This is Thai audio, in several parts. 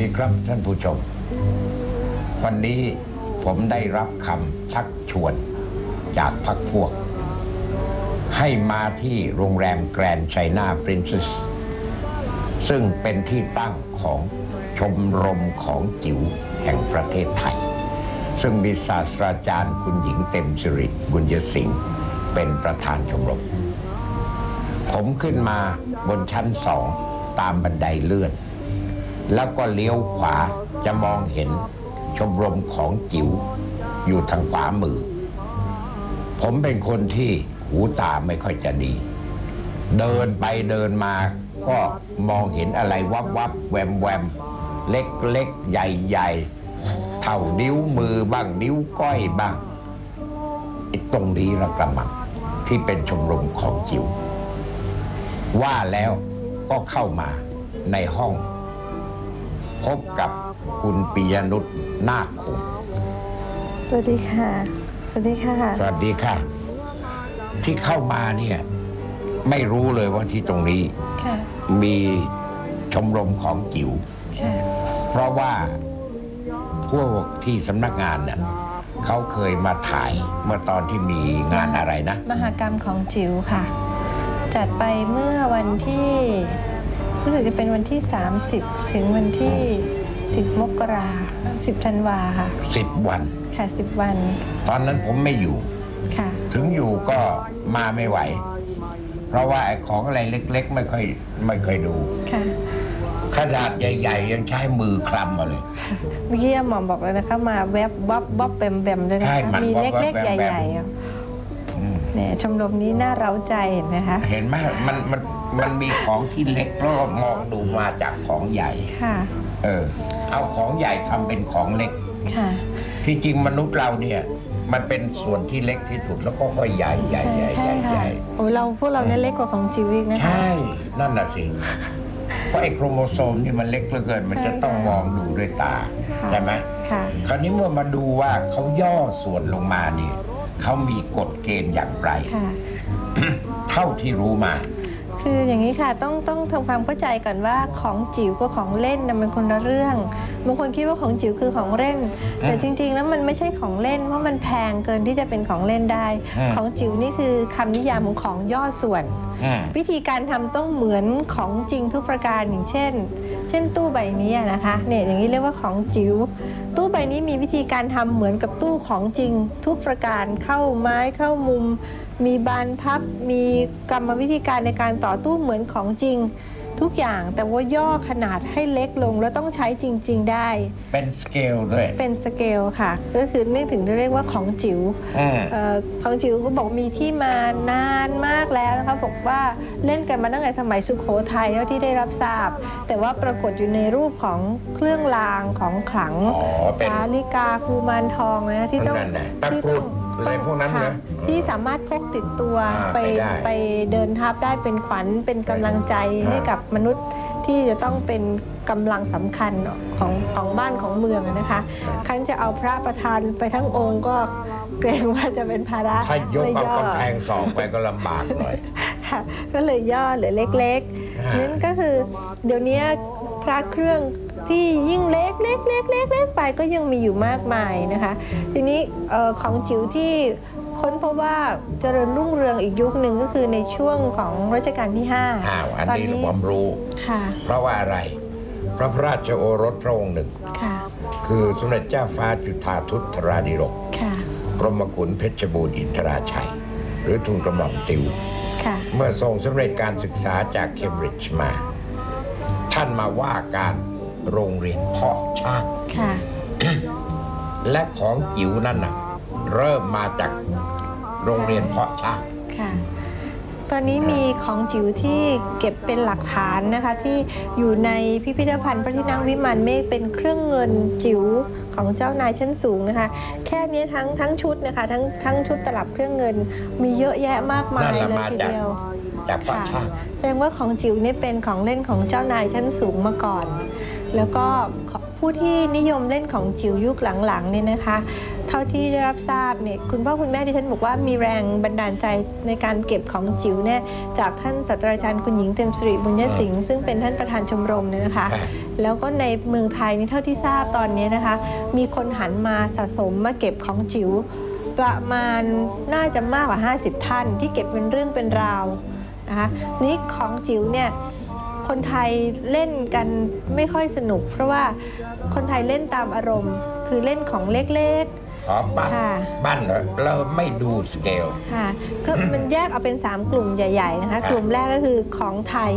สวัสดีครับท่านผู้ชม วันนี้ผมได้รับคำชักชวนจากพักพวก ให้มาที่โรงแรมแกรนด์ไชน่าปรินเซสซึ่งเป็นที่ตั้งของชมรมของจิ๋วแห่งประเทศไทย ซึ่งมีศาสตราจารย์คุณหญิงเต็มสิริบุญยสิงห์เป็นประธานชมรม ผมขึ้นมาบนชั้นสองตามบันไดเลื่อน แล้วก็เลี้ยวขวาจะมองเห็นชมรมของจิ๋วอยู่ทางขวามือ ผมเป็นคนที่หูตาไม่ค่อยจะดี เดินไปเดินมาก็มองเห็นอะไรวับวับแวมแวมเล็กเล็กใหญ่ใหญ่เท่านิ้วมือบ้างนิ้วก้อยบ้างตรงนี้ละกระมังที่เป็นชมรมของจิ๋วว่าแล้วก็เข้ามาในห้อง พบกับคุณปิยนุชนาคคงสวัสดีค่ะ สวัสดีค่ะ สวัสดีค่ะ ที่เข้ามาเนี่ยไม่รู้เลยว่าที่ตรงนี้ ค่ะ มีชมรมของจิ๋ว ค่ะ เพราะว่าพวกที่สำนักงานเนี่ยเขาเคยมาถ่ายเมื่อตอนที่มีงานอะไรนะ มหากรรมของจิ๋วค่ะ จัดไปเมื่อวันที่ รู้สึกจะเป็นวันที่ 30 ถึงวันที่ 10 มกรา10ธันวาค่ะ10วัน ค่ะ 10 วัน ตอนนั้นผมไม่อยู่ ค่ะ ถึงอยู่ก็มาไม่ไหว เพราะว่าไอ้ของอะไรเล็กๆ ไม่ค่อยไม่ค่อยดู ค่ะ ขนาดใหญ่ๆ ยังใช้มือคลำมาเลย เมื่อกี้หมอมบอกเลยนะคะ มาแวบบ๊อบบ๊อบแบมแบมด้วยนะใช่คะมันมีวับเล็กวับๆแบมแบม ใหญ่ๆอะเนี่ยชมรมนี้น่าเร้าใจเห็นไหมคะ เห็นไหมมันมัน มันมีของที่เล็กแล้วก็มองดูมาจากของใหญ่ ค่ะ เออ เอาของใหญ่ทำเป็นของเล็ก ค่ะ ที่จริงมนุษย์เราเนี่ย มันเป็นส่วนที่เล็กที่สุดแล้วก็ค่อยใหญ่ใหญ่ใหญ่ใหญ่ใหญ่โอ้เราพวกเราเนี่ยเล็กกว่าของจิ๋วอีกนะคะ ใช่นั่นน่ะสิเพราะไอ้โครโมโซมนี่มันเล็กเหลือเกิน มันจะต้องมองดูด้วยตาค่ะ ใช่ไหม ค่ะ คราวนี้เมื่อมาดูว่าเขาย่อส่วนลงมาเนี่ยเขามีกฎเกณฑ์อย่างไร ค่ะ เท่าที่รู้มา คืออย่างนี้ค่ะต้องต้องทำความเข้าใจก่อนว่าของจิ๋วกับของเล่นนะมันคนละเรื่องบางคนคิดว่าของจิ๋วคือของเล่น แต่จริง ๆ แล้วมันไม่ใช่ของเล่น เพราะมันแพงเกินที่จะเป็นของเล่นได้ อืม ของจิ๋วนี่คือคำนิยามของของย่อส่วน อืม วิธีการทำต้องเหมือนของจริงทุกประการอย่างเช่น เช่นตู้ใบนี้อะนะคะเนี่ยอย่างนี้เรียกว่าของจิ๋วตู้ใบนี้มีวิธีการทำเหมือนกับตู้ของจริงทุกประการเข้าไม้เข้ามุม มีบานพับ มีกรรมวิธีการในการต่อตู้เหมือนของจริง ทุกอย่างแต่ว่าย่อขนาดให้เล็กลงแล้วต้องใช้จริง ๆ ได้ เป็นสเกลด้วย เป็นสเกลค่ะ ก็คือนี่ถึงจะเรียกว่าของจิ๋วอืมเอ่อของจิ๋วก็บอกมีที่มานานมากแล้วนะคะบอกว่าเล่นกันมาตั้งแต่สมัยสุขโขทัยเท่าที่ได้รับทราบ แต่ว่าปรากฏอยู่ในรูปของเครื่องรางของขลังอ๋อเป็นสาลิกาคูมารทองนะที่ต้องนั่นน่ะตะที่กรุต้ดอง อะไรพวกนั้นค่ะนะ ที่สามารถพกติดตัวอ่าไปไปได้ไปเดินทับได้เป็นขวัญเป็นกำลังใจอ่า ให้กับมนุษย์ที่จะต้องเป็นกำลังสำคัญของของบ้านของเมืองนะคะ ครั้นจะเอาพระประธานไปทั้งองค์ก็เกรงว่าจะเป็นภาระถ้ายกเลยเอาย่อ กำแพงสองไปก็ลำบากหน่อย ค่ะก็เลยย่อเหลือเล็กอ่าๆนั่นก็คือเดี๋ยวนี้พระเครื่อง ที่ยิ่งเล็กเล็กเล็กเล็กเล็กไปก็ยังมีอยู่มากมายนะคะ ทีนี้เอ่อของจิ๋วที่ค้นพบว่าเจริญรุ่งเรืองอีกยุคหนึ่งก็คือในช่วงของรัชกาลที่5อ้าวอันตอนนี้นี้ผมรู้ค่ะเพราะว่าอะไร พระพระราชโอรสพระองค์หนึ่งค่ะคือสมเด็จเจ้าฟ้าจุฑาทุตราดิรกค่ะกรมขุนเพชรบูรณ์อินทราชัย หรือทุนกระหม่อมติวค่ะเมื่อทรงสำเร็จการศึกษาจากเคมบริดจ์มา ท่านมาว่าการ โรงเรียนเพาะช่างค่ะ และของจิ๋วนั่นน่ะ เริ่มมาจากโรงเรียนเพาะช่าง ค่ะ ตอนนี้มีของจิ๋วที่เก็บเป็นหลักฐานนะคะ ที่อยู่ในพิพิธภัณฑ์พระที่นั่งวิมานเมฆเป็นเครื่องเงินจิ๋วของเจ้านายชั้นสูงนะคะ แค่นี้ทั้งทั้งชุดนะคะ ทั้งทั้งชุดตลับเครื่องเงิน มีเยอะแยะมากมายนั่นแหละเลยมาทีจากเดียว จากเพาะช่าง แสดงว่าของจิ๋วนี่เป็นของเล่นของเจ้านายชั้นสูงมาก่อน แล้วก็ผู้ที่นิยมเล่นของจิ๋วยุคหลังๆเนี่ยนะคะ เท่าที่ได้รับทราบเนี่ยคุณพ่อคุณแม่ที่ฉันบอกว่ามีแรงบันดาลใจในการเก็บของจิ๋วเนี่ยจากท่านศาสตราจารย์คุณหญิงเต็มสิริบุญยสิงห์ซึ่งเป็นท่านประธานชมรมเนี่ยนะคะค่ะแล้วก็ในเมืองไทยนี่เท่าที่ทราบตอนนี้นะคะ มีคนหันมาสะสมมาเก็บของจิ๋วประมาณน่าจะมากกว่า 50 ท่าน ที่เก็บเป็นเรื่องเป็นราวนะคะนี่ของจิ๋วเนี่ย คนไทยเล่นกันไม่ค่อยสนุก เพราะว่าคนไทยเล่นตามอารมณ์ คือเล่นของเล็กขอบ้านค่ะ บ้านเราเราไม่ดูสเกล ๆ ค่ะ ก็มันแยกเอาเป็น 3 กลุ่มใหญ่ ๆ นะคะค่ะกลุ่มแรกก็คือของไทย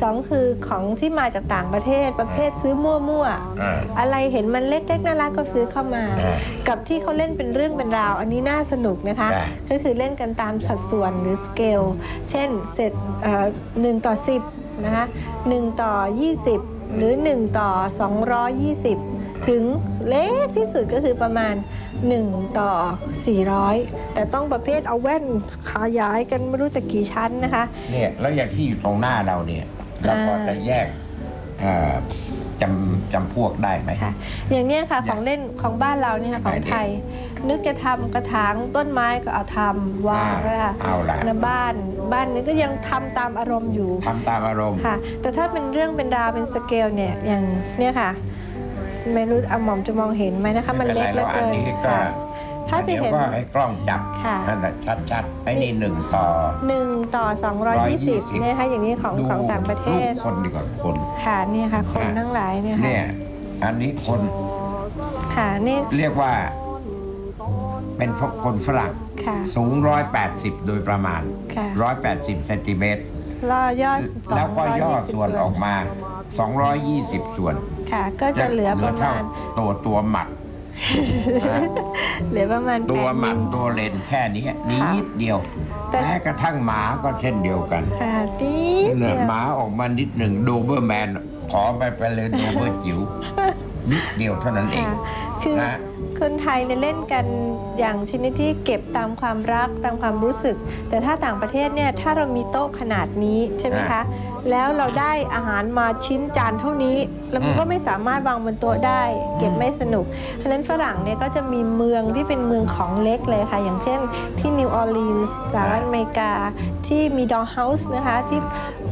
สองคือของที่มาจากต่างประเทศประเภทซื้อมั่วๆอ่าอะไรเห็นมันเล็กๆน่ารักก็ซื้อเข้ามา อ่ากับที่เขาเล่นเป็นเรื่องเป็นราว อันนี้น่าสนุกนะคะ ใช่ ก็คือเล่นกันตามสัดส่วนหรือสเกล เช่นเสร็จหนึ่งต่อ10 นะคะหนึ่งต่อ 20 หรือ 1 ต่อ 220 ถึงเล็กที่สุดก็คือประมาณ 1 ต่อ 400 แต่ต้องประเภทเอาแว่นขยายกันไม่รู้จะกี่ชั้นนะคะ เนี่ยแล้วอย่างที่อยู่ตรงหน้าเราเนี่ย เราพอจะแยกเอ่อจำจำพวกได้ไหมค่ะอย่างเนี้ยค่ะอขย่างองเล่นของบ้านเราเนี่ยค่ะอันขไหนองไทย นึกจะทำกระถางต้นไม้ก็เอาทำวางอ่านะคะเอาล่ะ แล้วบ้านบ้านนี้ก็ยังทำตามอารมณ์อยู่ทำตามอารมณ์ ค่ะ แต่ถ้าเป็นเรื่องเป็นราวเป็นสเกลเนี่ยอย่างเนี่ยค่ะ ไม่รู้อาหม่อมจะมองเห็นไหมนะคะ มันเล็กเหลือเกินไม่เป็นไรแล้วอันนี้ก็ ค่ะถ้าจะเดี๋ยวเห็น ก็ให้กล้องจับค่ะ นั่นแหละชัดๆไอ้นี่หนึ่งต่อ หนึ่งต่อ 220เนี่ยค่ะอย่างนี้ของดูของต่างประเทรูปศคนดีกว่าคน ค่ะเนี่ยค่ะ คนค่ะทั้งหลายเนี่ยค่ะเนี่ย อันนี้คนค่ะนี่เรียกว่า เป็นคนฝรั่ง ค่ะ สูง 180 โดยประมาณ ค่ะ 180เซนติเมตร ล่อย่อแล้วก็ย่อ220ส่วนออกมา 220 ส่วนค่ะ ก็จะเหลือประเท่ามาณ ตัวตัวหมัดนะเหลือประมาณตัวแปดหมัดนิ้วตัวเลนแค่นี้นิดเดียว แต่ แม้กระทั่งหมาก็เช่นเดียวกันค่ะนิดเนี่เดียยวหมาออกมานิดหนึ่งโดเบอร์แมน ขอไปไปเลยโดเบอร์จิ๋วนิดเดียวเท่านั้นเอง ค่ะ คือนะคนไทยเนี่ยเล่นกันอย่างชนิดที่เก็บตามความรักตามความรู้สึก แต่ถ้าต่างประเทศเนี่ยถ้าเรามีโต๊ะขนาดนี้ใช่ไหมคะ แล้วเราได้อาหารมาชิ้นจานเท่านี้ แล้วมันก็ไม่สามารถวางบนโต๊ะได้ เก็บไม่สนุกเพราะฉะนั้นฝรั่งเนี่ยก็จะมีเมืองที่เป็นเมืองของเล็กเลยค่ะ อย่างเช่นที่นิวออร์ลีนส์สหรัฐอเมริกาที่มีดอลเฮาส์นะคะที่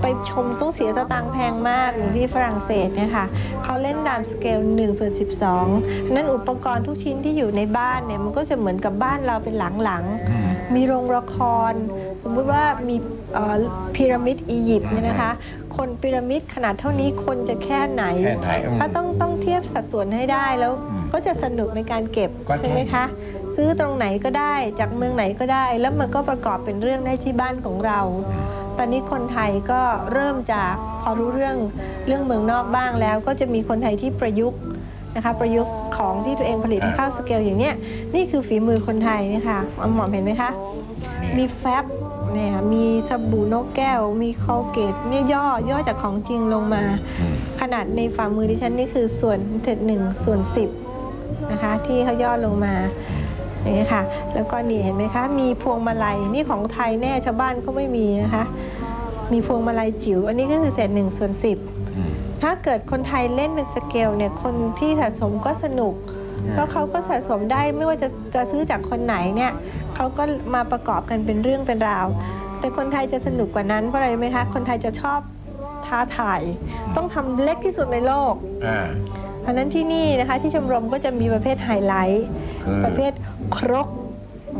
ไปชมต้องเสียสตางค์แพงมากอย่างที่ฝรั่งเศสเนี่ยค่ะเขาเล่นตามสเกล1ส่วน12ฉะนั้นอุปกรณ์ทุกชิ้นที่อยู่ในบ้านเนี่ยมันก็จะเหมือนกับบ้านเราเป็นหลังๆ มีโรงละคร สมมุติว่ามีเอ่อพีระมิดอียิปต์เนี่ยนะคะ คนพีระมิดขนาดเท่านี้คนจะแค่ไหนแค่ไหนอืมถ้าต้องต้องเทียบสัดส่วนให้ได้แล้วอืมก็จะสนุกในการเก็บก็ใช่ใช่ไหมคะ ซื้อตรงไหนก็ได้จากเมืองไหนก็ได้ แล้วมันก็ประกอบเป็นเรื่องได้ที่บ้านของเราตอนนี้คนไทยก็เริ่มจากพอรู้เรื่องเรื่องเมืองนอกบ้างแล้ว ก็จะมีคนไทยที่ประยุกต์ นะคะประยุกต์ของที่ตัวเองผลิตให้เข้าสเกลอย่างเนี้ยนี่คือฝีมือคนไทยนี่ค่ะหมอมเห็นไหมคะ มีแฟบเนี่ยมีสบู่นกแก้ว มีคอลเกตเนี่ยย่อย่อจากของจริงลงมาอืมขนาดในฝ่ามือดิฉันนี่คือส่วนเศษหนึ่งส่วนสิบนะคะที่เขาย่อลงมาอย่างนี้ยค่ะ แล้วก็นี่เห็นไหมคะ มีพวงมาลัยนี่ของไทยแน่ชาวบ้านเขาไม่มีนะคะ มีพวงมาลัยจิ๋วอันนี้ก็คือเศษหนึ่งส่วนสิบอืม ถ้าเกิดคนไทยเล่นเป็นสเกลเนี่ยคนที่สะสมก็สนุกอืมเพราะเขาก็สะสมได้ไม่ว่าจะจะซื้อจากคนไหนเนี่ยเขาก็มาประกอบกันเป็นเรื่องเป็นราว แต่คนไทยจะสนุกกว่านั้นเพราะอะไรรู้ไหมคะคนไทยจะชอบท้าทายต้องทำเล็กที่สุดในโลกอ่าเพราะฉะนั้นที่นี่นะคะที่ชมรมก็จะมีประเภทไฮไลท์คือประเภทครก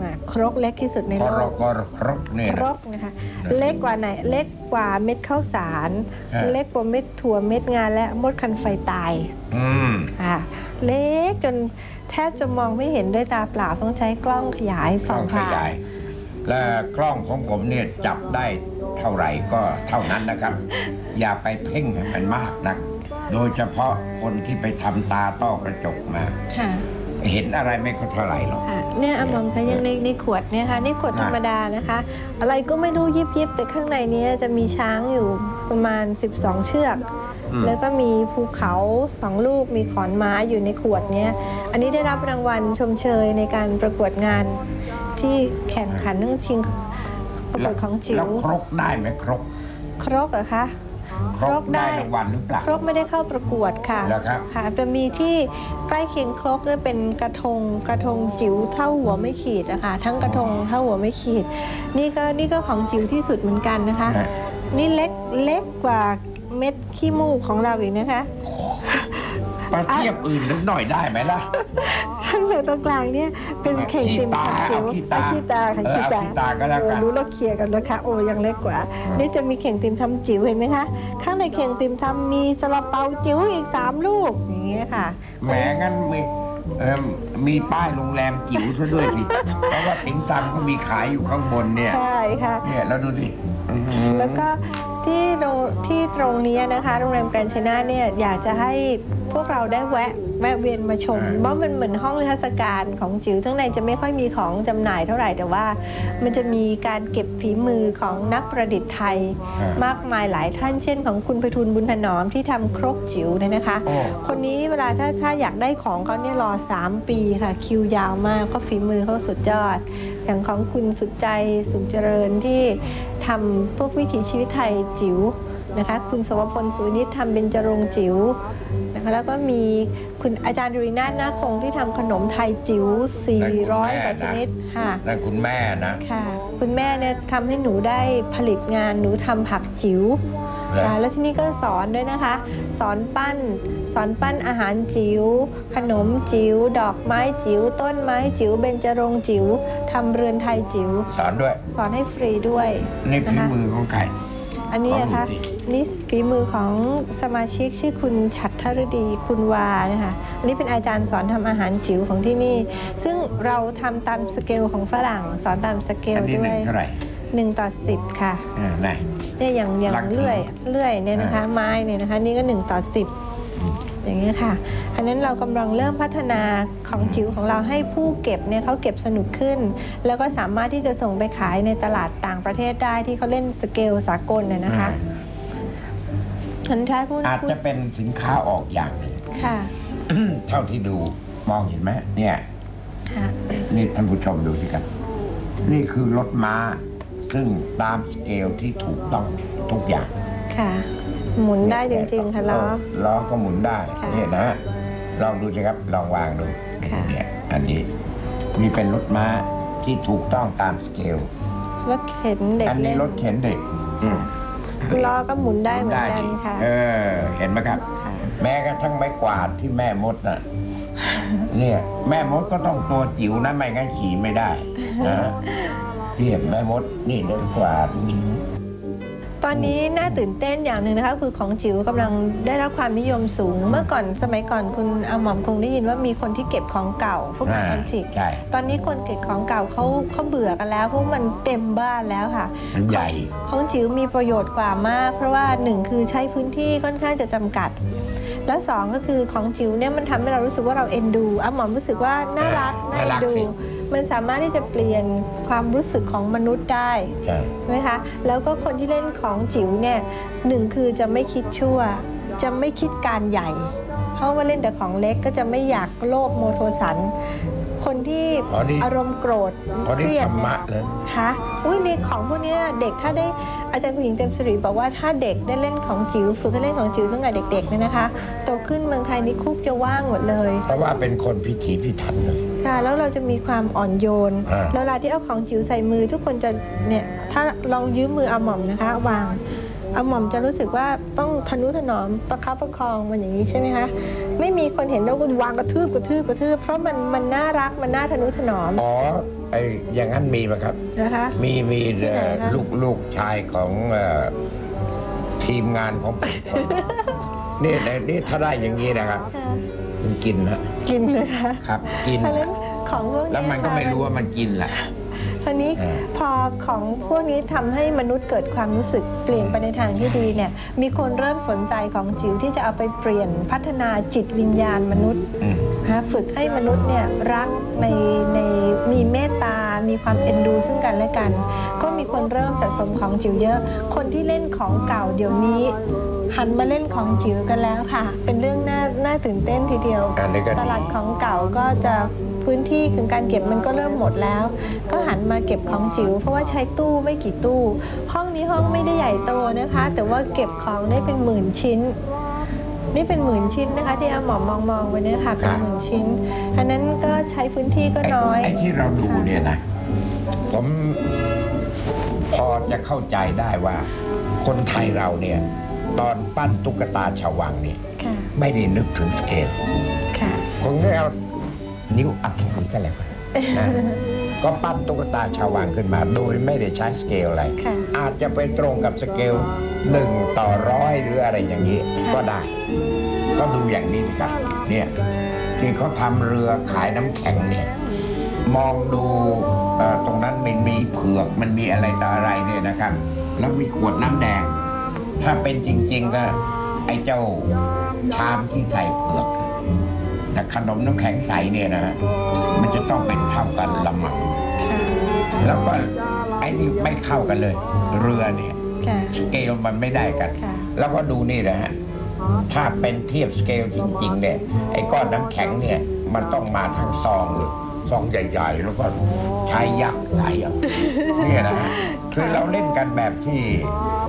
อะครกเล็กที่สุดในคอโลรกกรครกเนี่ยครนะ กนะคะเล็กกว่าไหนเล็กกว่าเม็ดข้าวสารอ่าเล็กกว่าเม็ดถั่วเม็ดงานและมดคันไฟตายอืม อะเล็กจนแทบจะมองไม่เห็นด้วยตาเปล่าต้องใช้กล้องขยายส่ต้อองงขผ่านยาย และกล้องของผมเนี่ยจับได้เท่าไหร่ก็เท่านั้นนะครับ อย่าไปเพ่งให้มันมากนัก โดยเฉพาะคนที่ไปทำตาต้อกระจกมา ค่ะ เห็นอะไรไม่ก็เท่าไหร่หรอก ค่ะเนี่ยอมอมคะยังในในขวดเนี่ยค่ะนี่ขวดธรรมดานะคะ อะไรก็ไม่รู้ยิบยิบแต่ข้างในเนี้จะมีช้างอยู่ประมาณ 12 เชือก อืม แล้วก็มีภูเขาสองลูกมีขอนไม้อยู่ในขวดเนี้ยอันนี้ได้รับรางวัลชมเชยในการประกวดงานที่แข่งขันทั้งชิงประกวดของจิ๋แล้ววครกได้ไหมครกครกเหรอคะ ครกได้รางวัลหรือเปล่า ครกไม่ได้เข้าประกวดค่ะเหรอครับ ค่ะจะมีที่ใกล้เคียงครกก็เป็นกระทงกระทงจิ๋วเท่าหัวไม่ขีดนะคะทั้งกระทงเท่าหัวไม่ขีด นี่ก็นี่ก็ของจิ๋วที่สุดเหมือนกันนะคะ ฮะนี่เล็กเล็กกว่าเม็ดขี้มูกของเราอีกนะคะ ประเทียบอื่นนิดหน่อยได้ไหมล่ะข้างในตรงกลางเนี่ยเป็นเข่งติ่มขี้ตาทำจิ๋วเอาขี้ตาเอขี้ตาค่ะเออขี้ตาเอาขี้ตาก็แล้วกันโอ้รู้แล้วเคลียร์กันแล้วค่ะโอ้ยังเล็กกว่าอืมนี่จะมีเข่งติ่มทำจิ๋วเห็นไหมคะข้างในเข่งติ่มทำมีซาลาเปาจิ๋วอีกสามลูกอย่างเงี้ยค่ะแหมงั้นมีเอิ่มมีป้ายโรงแรมจิ๋วซะด้วยสิเพราะว่าติ๋มซำก็มีขายอยู่ข้างบนเนี่ยใช่ค่ะเนี่ยแล้วดูสิอื้อหือแล้วก็ ที่โรงที่ตรงนี้นะคะโรงแรมแกรนด์ชนาเนี่ยอยากจะให้พวกเราได้แวะแวะเวียนมาชมเพราะมันเหมือนห้องนิทรรศการของจิ๋วทั้างในจะไม่ค่อยมีของจำหน่ายเท่าไหร่แต่ว่า มันจะมีการเก็บฝีมือของนักประดิษฐ์ไทย อ่ามมากมายหลายท่านเช่น ของคุณไพฑูรย์บุญถนอมที่ทำครกจิ๋วเนี่ยนะคะโอ้คนนี้เวลาถ้าถ้าอยากได้ของเขาเนี่ยรอ 3 ปีค่ะคิวยาวมากก็ฝีมือเขาสุดยอด อย่างของคุณสุดใจสุขเจริญที่ทำพวกวิถีชีวิตไทยจิ๋วนะคะคุณสวพลสุวินิตทำเป็นจรงค์จิ๋วนะคะแล้วก็มีคุณอาจารย์ดุรินาถนาคคงที่ทำขนมไทยจิ๋ว 400กว่าชนิดค่ะนั่นคุณแม่นะค่ะ คุณแม่เนี่ยทำให้หนูได้ผลิตงานหนูทำผักจิ๋ว เหรอค่ะแล้วที่นี่ก็สอนด้วยนะคะ สอนปั้น สอนปั้นอาหารจิ๋ว ขนมจิ๋ว ดอกไม้จิ๋ว ต้นไม้จิ๋ว เบญจรงค์จิ๋วทำเรือนไทยจิ๋ว สอนด้วยสอนให้ฟรีด้วยนี่ฝีนะคะมือของใคร อันนี้นะคะของหนูสินี่ฝีมือของสมาชิกชื่อคุณฉัตรธรดีคุณวานะคะอันนี้เป็นอาจารย์สอนทำอาหารจิ๋วของที่นี่ ซึ่งเราทำตามสเกลของฝรั่ง สอนตามสเกลอันนี้ด้หวนึ่งย เท่าไหร่ หนึ่งต่อสิบค่ะอ่าไหน เนี่ยอย่างอย่างหลักถึงเลื่อยเลื่อยเนี่ยนะคะ ไม้เนี่ยนะคะ นี่ก็หนึ่งต่อสิบอย่างเงี้ยค่ะ อันนั้นเรากำลังเริ่มพัฒนาของจิ๋วของเราให้ผู้เก็บเนี่ยเขาเก็บสนุกขึ้น แล้วก็สามารถที่จะส่งไปขายในตลาดต่างประเทศได้ที่เขาเล่นสเกลสากลเนี่ยนะคะอันท้ายพูดอาจจะเป็นสินค้าออกอย่างหนึ่ง ค่ะเท่าที่ดูมองเห็นไหมเนี่ย ค่ะ นี่ท่านผู้ชมดูสิครับ นี่คือรถม้า ซึ่งตามสเกลที่ถูกต้องทุกอย่างค่ะ หมุนได้จริงๆ ค่ะล้อเล้อก็หมุนได้ค่ะ เนี่ยนะลองดูสิครับลองวางดูค่ะเนี่ยอันนี้นี่เป็นรถม้าที่ถูกต้องตามสเกลรถเข็นเด็กอันนี้เล่นรถเข็นเด็กค่ะล้อก็หมุนได้เหมือนกันดิค่ะ เออ เห็นไหมครับ ค่ะแม้กระทั่งไม้กวาดที่แม่มดน่ะ เนี่ย แม่มดก็ต้องตัวจิ๋วนะไม่งั้นขี่ไม่ได้นะ เรียบแม่มดนี่เดินกวาดนี่ตอนนี้น่าตื่นเต้นอย่างหนึ่งนะคะคือของจิ๋วกำลังได้รับความนิยมสูง เมื่อก่อนสมัยก่อนคุณอาหม่อมคงได้ยินว่ามีคนที่เก็บของเก่าพวกของอ่าแอนติกใช่ตอนนี้คนเก็บของเก่าเขาเขาเบื่อกันแล้วเพราะมันเต็มบ้านแล้วค่ะ มันใหญ่ ของจิ๋วมีประโยชน์กว่ามาก เพราะว่าหนึ่งคือใช้พื้นที่ค่อนข้างจะจำกัด และสองก็คือของจิ๋วเนี่ยมันทำให้เรารู้สึกว่าเราเอ็นดูอาหมอมรู้สึกว่าน่ารักเออน่ารักเอ็นดูสิ มันสามารถที่จะเปลี่ยนความรู้สึกของมนุษย์ได้ใช่ ใช่ไหมคะแล้วก็คนที่เล่นของจิ๋วเนี่ยหนึ่งคือจะไม่คิดชั่ว จะไม่คิดการใหญ่ เพราะว่าเล่นแต่ของเล็กก็จะไม่อยากโลภโมโทสัน คนที่อ๋อนี่ อารมณ์โกรธเพราะเคนี่รียธดรรมะเนี่ยเลยคะอุ้ยในของพวกเนี้ยเด็กถ้าได้อาจารย์คุณหญิงเต็มสิริบอกว่าถ้าเด็กได้เล่นของจิ๋วฝึกให้เล่นของจิ๋วตั้งแต่เด็กๆเนี่ยนะคะโตขึ้นเมืองไทยนี่คุกจะว่างหมดเลย เพราะว่าเป็นคนพิถีพิถันเลย ค่ะแล้วเราจะมีความอ่อนโยนอ่าแล้วเวลาที่เอาของจิ๋วใส่มือ ทุกคนจะเนี่ยถ้าลองยืมมืออาหม่อมนะคะวางอาหม่อมจะรู้สึกว่าต้องทนุถนอมประคับประคองมันอย่างนี้ใช่ไหมคะไม่มีคนเห็นว่าคุณวางกระทืบกระทืบกระทืบเพราะมันมันน่ารักมันน่าทนุถนอมอ๋อไออย่างนั้นมีไหมครับนะคะมีมีที่ไหนเอ่อคะลูกลูกชายของเอ่อทีมงานของผมคนนี่นี่ถ้าได้อย่างนี้นะครับค่ะมันกินฮะกินนะคะครับกินเพราะฉะนั้น ของพวกนี้แล้วมันก็ไม่รู้ว่ามันกินแหละ ทีนี้เออพอของพวกนี้ทำให้มนุษย์เกิดความรู้สึกเปลี่ยนไปในทางที่ดีเนี่ยมีคนเริ่มสนใจของจิ๋วที่จะเอาไปเปลี่ยนพัฒนาจิตวิญญาณมนุษย์ อืม นะคะฝึกให้มนุษย์เนี่ยรักในในมีเมตตา มีความเอ็นดูซึ่งกันและกัน ก็มีคนเริ่มสะสมของจิ๋วเยอะ คนที่เล่นของเก่าเดี๋ยวนี้ หันมาเล่นของจิ๋วกันแล้วค่ะ เป็นเรื่องน่าน่าตื่นเต้นทีเดียว อันนี้ก็ตดีลาดของเก่าก็จะผ พื้นที่คือการเก็บมันก็เริ่มหมดแล้ว ก็หันมาเก็บของจิ๋วเพราะว่าใช้ตู้ไม่กี่ตู้ ห้องนี้ห้องไม่ได้ใหญ่โตนะคะ แต่ว่าเก็บของได้เป็นหมื่นชิ้น นี่เป็นหมื่นชิ้นนะคะ ที่อาหมอมองมองๆไว้เนี่ยค่ะเป็นหมื่นชิ้นอันนั้นก็ใช้พื้นที่ก็ไอ้น้อยไอ้ที่เราดูเนี่ยนะผมพอจะเข้าใจได้ว่า คนไทยเราเนี่ยตอนปั้นตุ๊กตาชาววังเนี่ยค่ะไม่ได้นึกถึงสเกลค่ะคงได้เอา นิ้วอัดแค่นี้ก็แล้วกันนะก็ปั้นตุ๊กตาชาววังขึ้นมา โดยไม่ได้ใช้สเกลอะไร ค่ะอาจจะไปตรงกับสเกลหนึ่งต่อร้อยหรืออะไรอย่างนี้ ค่ะ ก็ได้ ก็ดูอย่างนี้สิครับ เนี่ยที่เขาทำเรือขายน้ำแข็งเนี่ย มองดูเอ่อตรงนั้นมันมีเผือกมันมีอะไรต่ออะไรเนี่ยนะครับ แล้วมีขวดน้ำแดง ถ้าเป็นจริง ๆ ก็ไอ้เจ้าชามที่ใส่เผือก แต่ขนมน้ำแข็งใสเนี่ยนะฮะมันจะต้องเป็นเท่ากันละมังค่ะแล้วก็ไอ้นี่ไม่เข้ากันเลย เรือเนี่ยค่ะสเกลมันไม่ได้กันค่ะแล้วก็ดูนี่นะฮะถ้าเป็นเทียบสเกลจริงๆเนี่ยไอ้ก้อนน้ำแข็งเนี่ยมันต้องมาทั้งซองเลยซองใหญ่ๆ แล้วก็ใช้ยักษ์ใส่เอาเนี่ยนะฮะคือเราเล่นกันแบบที่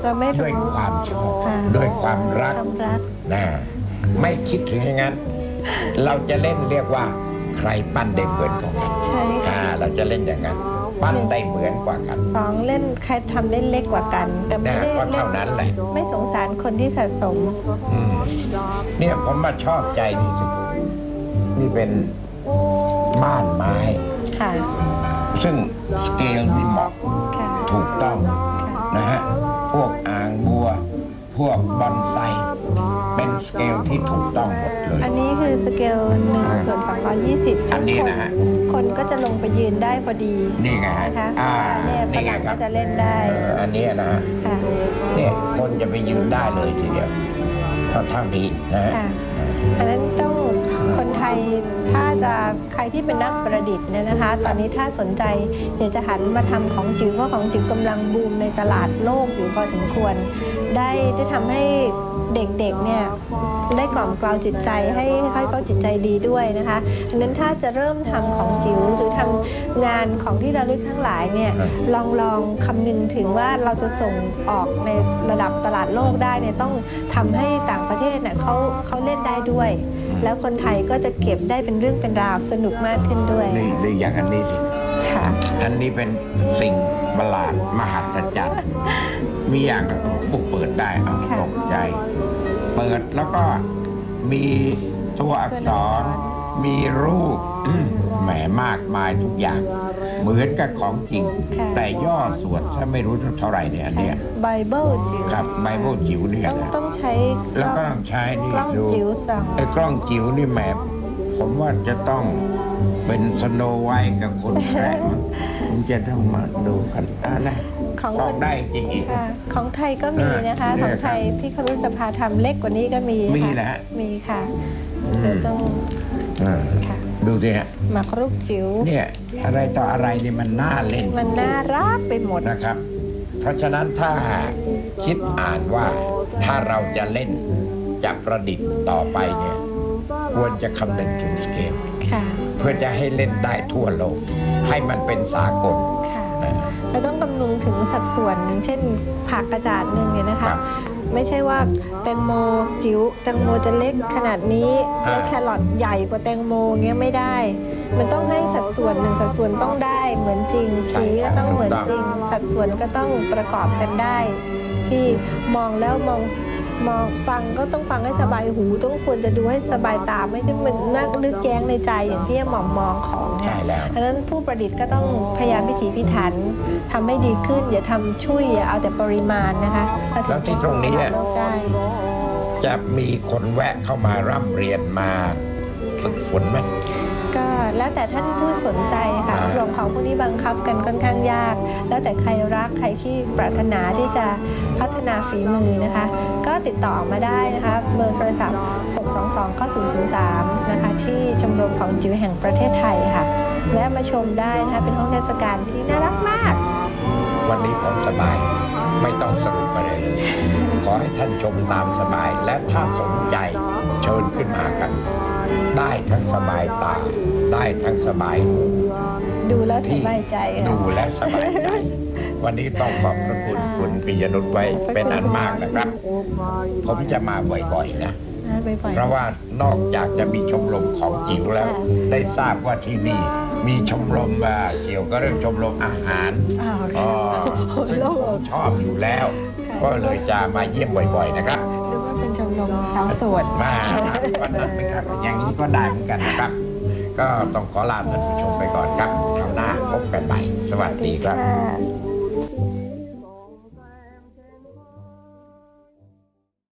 เราไม่ด้วยรู้ความชอบค่ะด้วยความรักความรักนะไม่คิดถึงอย่างนั้น เราจะเล่นเรียกว่า ใครปั้นได้เหมือนกว่ากันใช่ค่ะอ่าเราจะเล่นอย่างนั้น ปั้นได้เหมือนกว่ากันสองเล่นใครทำได้เล็กกว่ากัน แต่ไม่นะได้ก็เล่เท่านนั้นแหละไม่สงสารคนที่สะสม อืมเนี่ยผมมาชอบใจนี่สินี่เป็นบ้านไม้ ค่ะซึ่งสเกลนี่เหมาะค่ะ ถูกต้องค่ะนะฮะ พวกอ่างบัว พวกบอนไซเป็น สเกลที่ถูกต้องหมดเลย อันนี้คือสเกล1ส่วน220อันนี้นะฮะ คนก็จะลงไปยืนได้พอดีนี่ไงฮะนะคะอ่าเนี่ยฝนี่ไงรั่งครัก็บจะเล่นได้เอออันนี้นะฮะค่ะ เนี่ยคนจะไปยืนได้เลยทีเดียวเท่าเท่านี้นะฮะ ค่ะอันนั้นต้องคนไทยถ้าจะใครที่เป็นนักประดิษฐ์เนี่ยนะคะ ตอนนี้ถ้าสนใจอยากจะหันมาทำของจิ๋วเพราะของจิ๋วกำลังบูมในตลาดโลกอยู่พอสมควร ได้ได้ทำให้ เด็กๆเนี่ยได้กล่อมกล่าวจิตใจให้ให้เขาจิตใจดีด้วยนะคะอันนั้นถ้าจะเริ่มทำของจิ๋วหรือทำงานของที่ระลึกทั้งหลายเนี่ยครับลองลองคำนึงถึงว่าเราจะส่งออกในระดับตลาดโลกได้เนี่ยต้องทำให้ต่างประเทศเนี่ยเขาเขาเล่นได้ด้วย แล้วคนไทยก็จะเก็บได้เป็นเรื่องเป็นราวสนุกมากขึ้นด้วยนี่นี่อย่างอันนี้สิค่ะอันนี้เป็นสิ่งประหลาดมหัศจรรย์มีอย่างบุกเปิดได้เอาค่ะตกใจ เปิดแล้วก็มีตัวอักษร มีรูปอืมแหมมากมายทุกอย่าง เหมือนกับของจริงค่ะแต่ย่อส่วนถ้าไม่รู้เท่าไหร่เนี่ยอันเนี้ยไบเบิลจิ๋วครับไบเบิลจิ๋วเนี่ยต้องนะต้องใช้แล้วก็ต้องใช้นี่กล้องดูจิ๋วส่องไอ้กล้องจิ๋วนี่แหมผมว่าจะต้องเป็นสโนไวท์กับคนแคระมั้งผมจะต้องมาดูกันอะนะ ของอคอกนได้จริงอีก ค่ะของไทยก็มีนะคะอ่าของไทยที่ครุสภาทำเล็กกว่านี้ก็มีมีค่ะนะฮะมีค่ะอืม เดี๋ยวต้องอ่าค่ะดูสิฮะหมากรุกจิ๋วเนี่ยอะไรต่ออะไรนี่มันน่าเล่น มันน่ารักไปหมด นะครับ เพราะฉะนั้นถ้าคิดอ่านว่าถ้าเราจะเล่นจะประดิษฐ์ต่อไปเนี่ยควรจะคำนึงถึงสเกล ค่ะ เพื่อจะให้เล่นได้ทั่วโลก ให้มันเป็นสากลค่ะนะ เราต้องคำนึงถึงสัดส่วนอย่างเช่นผักกระจาดหนึ่งเนี่ยนะครัคะ บไม่ใช่ว่าแตงโมจิ๋วแตงโมจะเล็กขนาดนี้อ่า แล้วแครอทใหญ่กว่าแตงโมเงี้ยไม่ได้ มันต้องให้สัดส่วนหนึ่งสัดส่วนต้องได้เหมือนจริง สีก็ต้องเหมือนจริง สัดส่วนก็ต้องประกอบกันได้ ที่มองแล้วมองมองฟังก็ต้องฟังให้สบายหู ต้องควรจะดูให้สบายตาไม่ใช่มันนั่งนึกแย้งในใจอย่างที่หมอมมองของเนี่ย ใช่แล้วอันนั้นผู้ประดิษฐ์ก็ต้องพยายามพิถีพิถันทำให้ดีขึ้น อย่าทำช่วยอย่าเอาแต่ปริมาณนะคะเราถึแล้วที่ตรงนี้จะอะโลกได้จะมีคนแวะเข้ามาร่ำเรียนมาฝึกฝนไหมก็แล้วแต่ท่านผู้สนใจค่ะอ่ารวมของพวกนี้บังคับกันค่อนข้างยาก แล้วแต่ใครรักใครที่ปรารถนาที่จะพัฒนาฝีมือนะคะ ก็ติดต่อมาได้นะคะเบอร์โทรศัพท์ 622-9003 นะคะที่ชมรมของจิ๋วแห่งประเทศไทยค่ะ แวะมาชมได้นะคะเป็นห้องเทศกาลที่น่ารักมาก วันนี้ผมสบาย ไม่ต้องสรุปอะไรเลย ขอให้ท่านชมตามสบาย และถ้าสนใจเชิญขึ้นมากัน ได้ทั้งสบายตา ได้ทั้งสบายหูดูแล้วสที่บายใจค่ะ ดูและสบายใจ วันนี้ต้องขอบพระคุณคุณปิยนุชไว้เป็นอันมากนะครับ ผมจะมาบ่อยๆนะอ่าบ่อยๆเพราะว่านอกจากจะมีชมรมของจิ๋วแล้วค่ะได้ทราบว่าที่นี่มีชมรมอ่าเกี่ยวกับเรื่องชมรมอาหารอ้าวอ๋อค่ะซึ่งผมชอบอยู่แล้วค่ะก็เลยจะมาเยี่ยมบ่อยๆนะครับหรือว่าเป็นชมรมสาวโสดมาวันนั้นนะครับอย่างนี้ก็ได้เหมือนกันนะครับ ก็ต้องขอลาท่านผู้ชมไปก่อนครับคราวหน้าพบกันใหม่ สวัสดีครับค่ะ